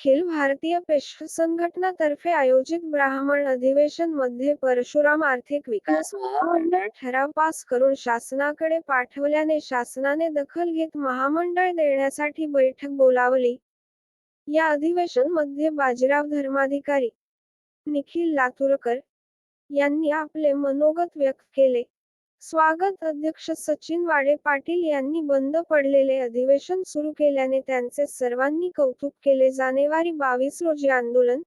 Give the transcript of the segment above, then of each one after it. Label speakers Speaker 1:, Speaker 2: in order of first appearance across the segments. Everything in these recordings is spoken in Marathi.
Speaker 1: अखिल भारतीय पेशवा संघटनातर्फे आयोजित ब्राह्मण अधिवेशनमध्ये परशुराम आर्थिक विकास महामंडळ ठराव पास करून शासनाकडे पाठवल्याने शासनाने दखल घेत महामंडळ देण्यासाठी बैठक बोलावली. या अधिवेशनमध्ये बाजीराव धर्माधिकारी निखिल लातूरकर यांनी आपले मनोगत व्यक्त केले. स्वागत अध्यक्ष सचिन वाडे पाटील यांनी बंद पडलेले अधिवेशन सुरू केल्याने त्यांचे सर्वांनी कौतुक केले. जानेवारी बावीस रोजी आंदोलन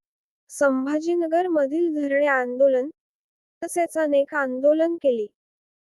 Speaker 1: संभाजीनगर मधील धरणे आंदोलन तसेच अनेक आंदोलन केली.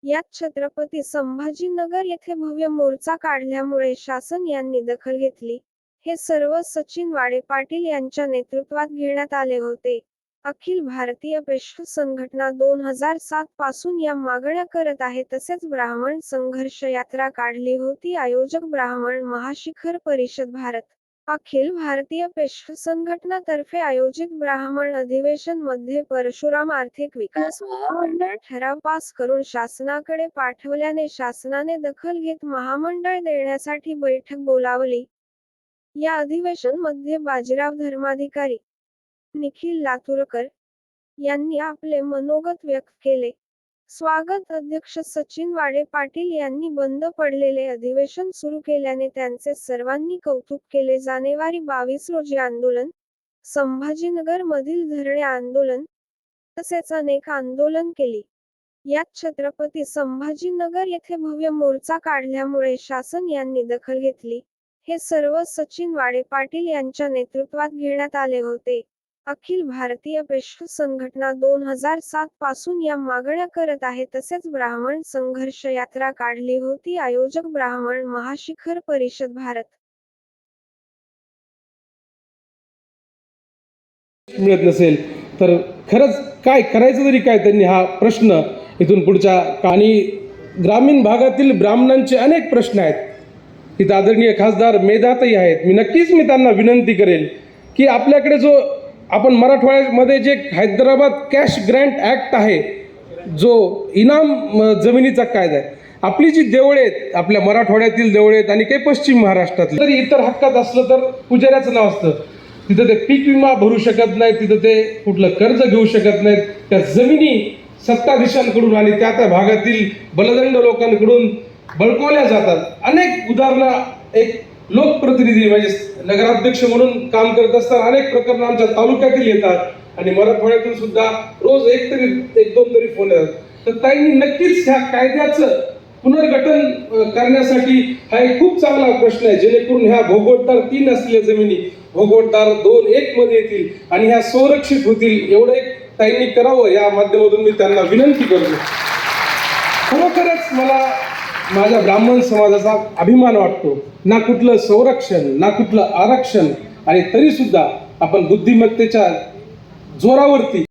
Speaker 1: यात छत्रपती संभाजीनगर येथे भव्य मोर्चा काढल्यामुळे शासन यांनी दखल घेतली. हे सर्व सचिन वाडे पाटील यांच्या नेतृत्वात घेण्यात आले होते. अखिल भारतीय पेशव संघटना दोन हजार सात पासून या मागण्या करत आहे. तसेच ब्राह्मण संघर्ष यात्रा काढली होती. आयोजक ब्राह्मण महाशिखर परिषद भारत. अखिल भारतीय पेशवा संघटनातर्फे आयोजित ब्राह्मण अधिवेशनमध्ये परशुराम आर्थिक विकास महामंडळ ठराव पास करून शासनाकडे पाठवल्याने शासनाने दखल घेत महामंडळ देण्यासाठी बैठक बोलावली. या अधिवेशनमध्ये बाजीराव धर्माधिकारी निखिल लातूरकर यांनी आपले मनोगत व्यक्त केले. स्वागत अध्यक्ष सचिन वाडे पाटील यांनी बंद पडलेले अधिवेशन सुरू केल्याने त्यांचे सर्वांनी कौतुक केले. जानेवारी बावीस रोजी आंदोलन संभाजीनगर मधील धरणे आंदोलन तसेच अनेक आंदोलन केली. यात छत्रपती संभाजीनगर येथे भव्य मोर्चा काढल्यामुळे शासन यांनी दखल घेतली. हे सर्व सचिन वाडे पाटील यांच्या नेतृत्वात घेण्यात आले होते. अखिल भारतीय पेशव संघटना दोन हजार सात पासून या मागण्या करत आहे. तसेच ब्राह्मण संघर्ष यात्रा काढली होती. आयोजक ब्राह्मण महाशिखर परिषद भारत.
Speaker 2: मिळत नसेल तर खरंच काय करायचं तरी काय त्यांनी हा प्रश्न इथून पुढच्या आणि ग्रामीण भागातील ब्राह्मणांचे अनेक प्रश्न आहेत. तिथं आदरणीय खासदार मेधातही आहेत. मी नक्कीच मी त्यांना विनंती करेल की आपल्याकडे जो आपण मराठवाड्यामध्ये जे हैदराबाद कॅश ग्रँट ॲक्ट आहे जो इनाम जमिनीचा कायदा आहे आपली जी देवळे आहेत आपल्या मराठवाड्यातील देवळे आहेत आणि काही पश्चिम महाराष्ट्रातली. तरी इतर हक्कात असलं तर पुजाऱ्याचं नाव असतं. तिथं ते पीक विमा भरू शकत नाहीत तिथं ते कुठलं कर्ज घेऊ शकत नाहीत. त्या जमिनी सत्ताधीशांकडून आणि त्या त्या भागातील बलदंड लोकांकडून बळकवल्या जातात. अनेक उदाहरणं एक लोकप्रतिनिधी म्हणजे नगराध्यक्ष म्हणून काम करत असताना अनेक प्रकरणं आमच्या तालुक्यातील येतात. आणि मराठवाड्यातून सुद्धा रोज एक तरी एक दोन तरी फोन येतात. तर ताईंनी नक्कीच ह्या कायद्याचं पुनर्गठन करण्यासाठी हा एक खूप चांगला प्रश्न आहे. जेणेकरून ह्या भोगवटदार तीन असलेल्या जमिनी भोगवटदार दोन एक मध्ये येतील आणि ह्या संरक्षित होतील एवढं एक ताईंनी करावं या माध्यमातून मी त्यांना विनंती करतो. खरोखरच मला माझ्या ब्राह्मण समाजाचा अभिमान वाटतो. ना कुठलं संरक्षण ना कुठलं आरक्षण आणि तरीसुद्धा आपण बुद्धिमत्तेच्या जोरावरती